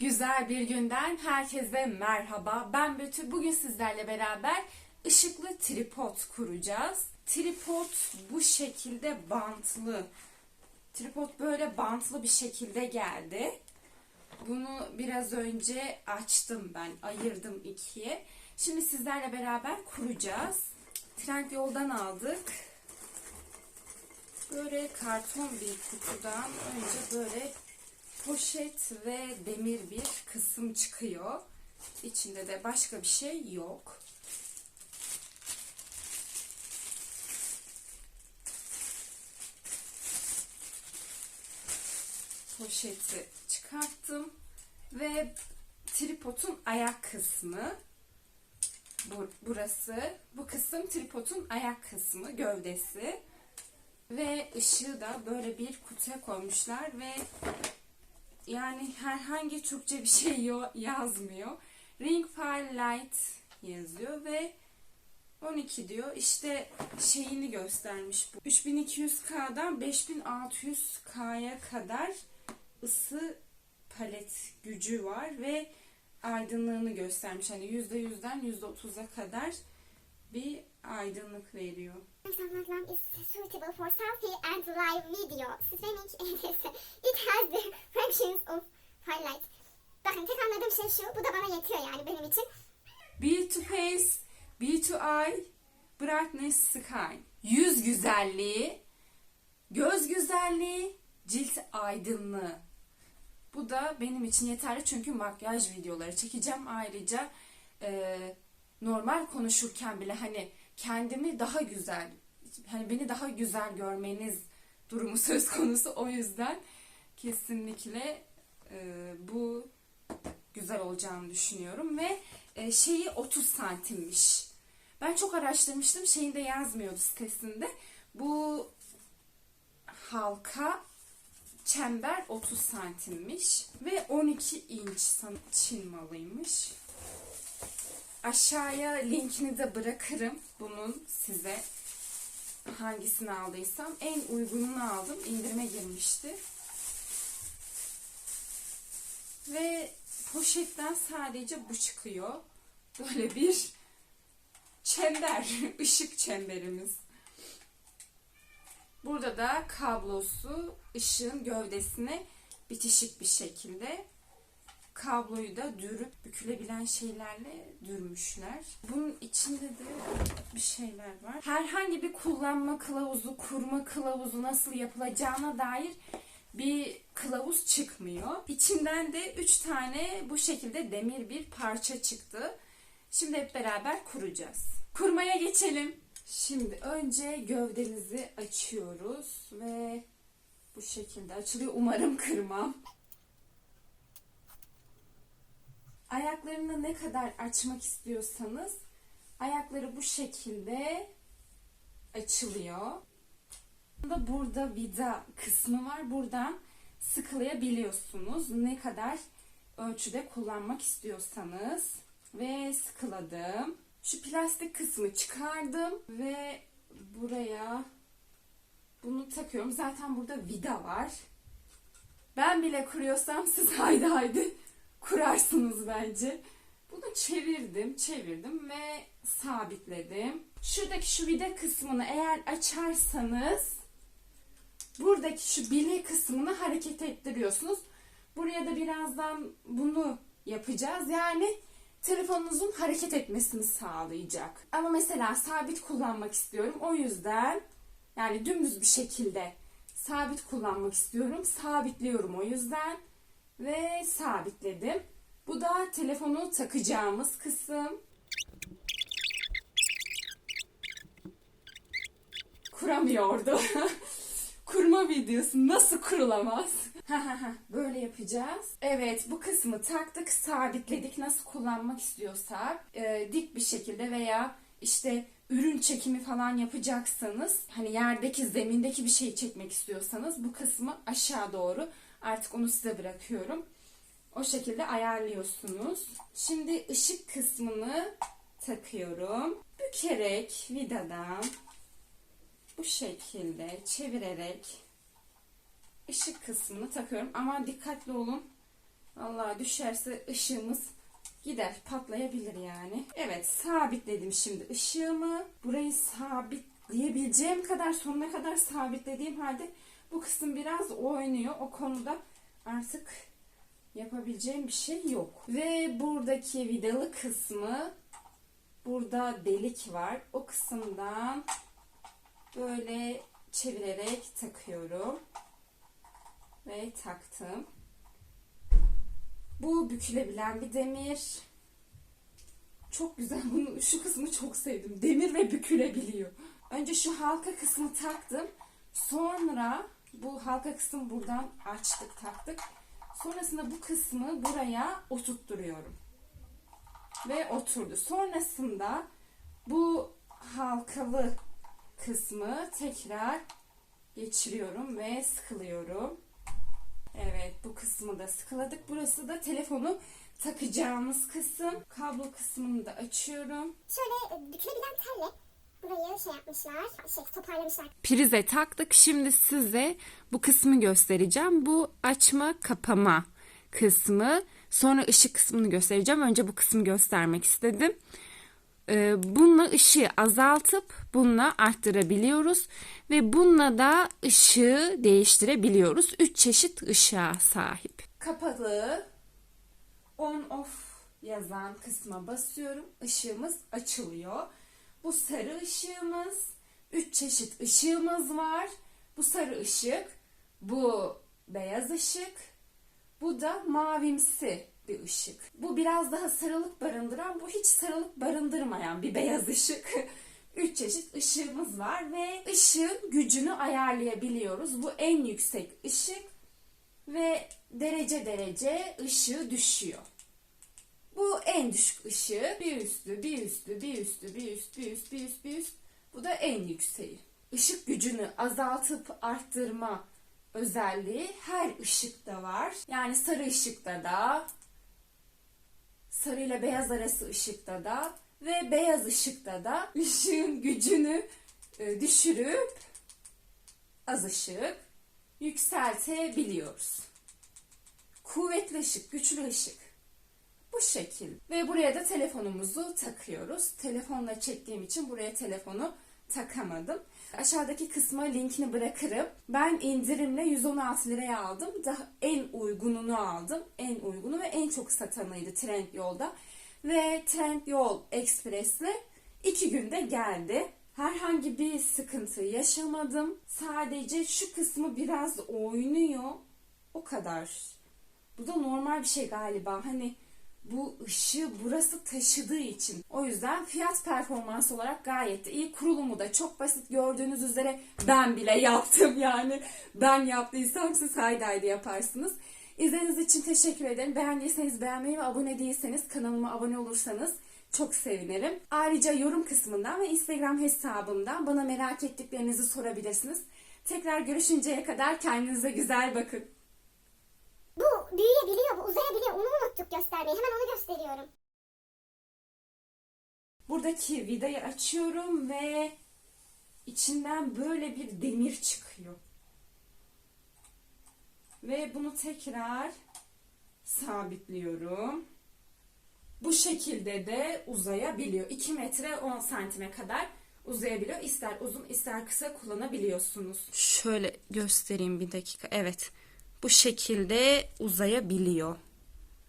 Güzel bir günden herkese merhaba. Ben Betül. Bugün sizlerle beraber ışıklı tripod kuracağız. Tripod bu şekilde bantlı. Tripod böyle bantlı bir şekilde geldi. Bunu biraz önce açtım ben. Ayırdım ikiye. Şimdi sizlerle beraber kuracağız. Trend yoldan aldık. Böyle karton bir kutudan önce böyle poşet ve demir bir kısım çıkıyor. İçinde de başka bir şey yok. Poşeti çıkarttım ve tripodun ayak kısmı bu, burası. Bu kısım tripodun ayak kısmı, gövdesi. Ve ışığı da böyle bir kutuya koymuşlar ve yani herhangi Türkçe bir şey yo- yazmıyor. Ring Fire Light yazıyor ve 12 diyor. İşte şeyini göstermiş bu. 3200K'dan 5600K'ya kadar ısı palet gücü var ve aydınlığını göstermiş. Hani %100'den %30'a kadar bir aydınlık veriyor. Functions of highlight. Bakın tek anladığım şey şu. Bu da bana yetiyor yani benim için. B to face, B to eye, brightness sky. Yüz güzelliği, göz güzelliği, cilt aydınlığı. Bu da benim için yeterli çünkü makyaj videoları çekeceğim. Ayrıca e, normal konuşurken bile hani kendimi daha güzel, hani beni daha güzel görmeniz durumu söz konusu. O yüzden kesinlikle e, bu güzel olacağını düşünüyorum ve e, şeyi 30 santimmiş. Ben çok araştırmıştım. Şeyinde yazmıyordu sitesinde. Bu halka çember 30 santimmiş ve 12 inç Çin malıymış. Aşağıya linkini de bırakırım bunun size hangisini aldıysam en uygununu aldım indirime girmişti ve poşetten sadece bu çıkıyor böyle bir çember ışık çemberimiz Burada da kablosu ışığın gövdesine bitişik bir şekilde kabloyu da dürüp bükülebilen şeylerle dürmüşler. Bunun içinde de bir şeyler var. Herhangi bir kullanma kılavuzu, kurma kılavuzu nasıl yapılacağına dair bir kılavuz çıkmıyor. İçinden de 3 tane bu şekilde demir bir parça çıktı. Şimdi hep beraber kuracağız. Kurmaya geçelim. Şimdi önce gövdemizi açıyoruz ve bu şekilde açılıyor. Umarım kırmam. Ayaklarını ne kadar açmak istiyorsanız ayakları bu şekilde açılıyor. Da Burada vida kısmı var. Buradan sıkılayabiliyorsunuz. Ne kadar ölçüde kullanmak istiyorsanız. Ve sıkıladım. Şu plastik kısmı çıkardım ve buraya bunu takıyorum. Zaten burada vida var. Ben bile kuruyorsam siz haydi haydi kurarsınız bence. Bunu çevirdim, çevirdim ve sabitledim. Şuradaki şu vida kısmını eğer açarsanız buradaki şu bilye kısmını hareket ettiriyorsunuz. Buraya da birazdan bunu yapacağız. Yani telefonunuzun hareket etmesini sağlayacak. Ama mesela sabit kullanmak istiyorum. O yüzden yani dümdüz bir şekilde sabit kullanmak istiyorum. Sabitliyorum o yüzden ve sabitledim. Bu da telefonu takacağımız kısım. Kuramıyordu. Kurma videosu nasıl kurulamaz? Böyle yapacağız. Evet bu kısmı taktık sabitledik nasıl kullanmak istiyorsak e, dik bir şekilde veya işte ürün çekimi falan yapacaksanız hani yerdeki zemindeki bir şey çekmek istiyorsanız bu kısmı aşağı doğru artık onu size bırakıyorum. O şekilde ayarlıyorsunuz. Şimdi ışık kısmını takıyorum. Bükerek vidadan bu şekilde çevirerek ışık kısmını takıyorum. Ama dikkatli olun. Allah düşerse ışığımız gider patlayabilir yani. Evet sabitledim şimdi ışığımı. Burayı sabitleyebileceğim kadar sonuna kadar sabitlediğim halde bu kısım biraz oynuyor. O konuda artık yapabileceğim bir şey yok. Ve buradaki vidalı kısmı burada delik var. O kısımdan böyle çevirerek takıyorum. Ve taktım. Bu bükülebilen bir demir. Çok güzel. Bunu, şu kısmı çok sevdim. Demir ve bükülebiliyor. Önce şu halka kısmı taktım. Sonra bu halka kısmı buradan açtık taktık. Sonrasında bu kısmı buraya oturtturuyorum. Ve oturdu. Sonrasında bu halkalı kısmı tekrar geçiriyorum ve sıkılıyorum. Evet bu kısmı da sıkıladık. Burası da telefonu takacağımız kısım. Kablo kısmını da açıyorum. Şöyle e, bükülebilen telle burayı şey yapmışlar, şey toparlamışlar. Prize taktık. Şimdi size bu kısmı göstereceğim. Bu açma kapama kısmı. Sonra ışık kısmını göstereceğim. Önce bu kısmı göstermek istedim. Ee, Bununla ışığı azaltıp bununla arttırabiliyoruz ve bununla da ışığı değiştirebiliyoruz. Üç çeşit ışığa sahip. Kapalı on off yazan kısma basıyorum. Işığımız açılıyor. Bu sarı ışığımız. Üç çeşit ışığımız var. Bu sarı ışık, bu beyaz ışık, bu da mavimsi bir ışık. Bu biraz daha sarılık barındıran, bu hiç sarılık barındırmayan bir beyaz ışık. Üç çeşit ışığımız var ve ışığın gücünü ayarlayabiliyoruz. Bu en yüksek ışık ve derece derece ışığı düşüyor. Bu en düşük ışığı. Bir üstü, bir üstü, bir üstü, bir üst, bir üst, bir üst, bir üst. Bu da en yükseği. Işık gücünü azaltıp arttırma özelliği her ışıkta var. Yani sarı ışıkta da, sarı ile beyaz arası ışıkta da ve beyaz ışıkta da ışığın gücünü e, düşürüp az ışık yükseltebiliyoruz. Kuvvetli ışık, güçlü ışık. Bu şekil. Ve buraya da telefonumuzu takıyoruz. Telefonla çektiğim için buraya telefonu takamadım. Aşağıdaki kısma linkini bırakırım. Ben indirimle 116 liraya aldım. Daha en uygununu aldım. En uygunu ve en çok satanıydı Trendyol'da. Ve Trendyol Express'le iki günde geldi. Herhangi bir sıkıntı yaşamadım. Sadece şu kısmı biraz oynuyor. O kadar. Bu da normal bir şey galiba. Hani bu ışığı burası taşıdığı için. O yüzden fiyat performans olarak gayet de iyi. Kurulumu da çok basit gördüğünüz üzere ben bile yaptım yani. Ben yaptıysam siz haydi haydi yaparsınız. İzlediğiniz için teşekkür ederim. Beğendiyseniz beğenmeyi ve abone değilseniz kanalıma abone olursanız çok sevinirim. Ayrıca yorum kısmından ve Instagram hesabımdan bana merak ettiklerinizi sorabilirsiniz. Tekrar görüşünceye kadar kendinize güzel bakın. Bu büyüyebiliyor, bu uzayabiliyor. Onu unuttuk göstermeyi. Hemen onu gösteriyorum. Buradaki vidayı açıyorum ve içinden böyle bir demir çıkıyor. Ve bunu tekrar sabitliyorum. Bu şekilde de uzayabiliyor. 2 metre 10 santime kadar uzayabiliyor. İster uzun ister kısa kullanabiliyorsunuz. Şöyle göstereyim bir dakika. Evet. Bu şekilde uzayabiliyor.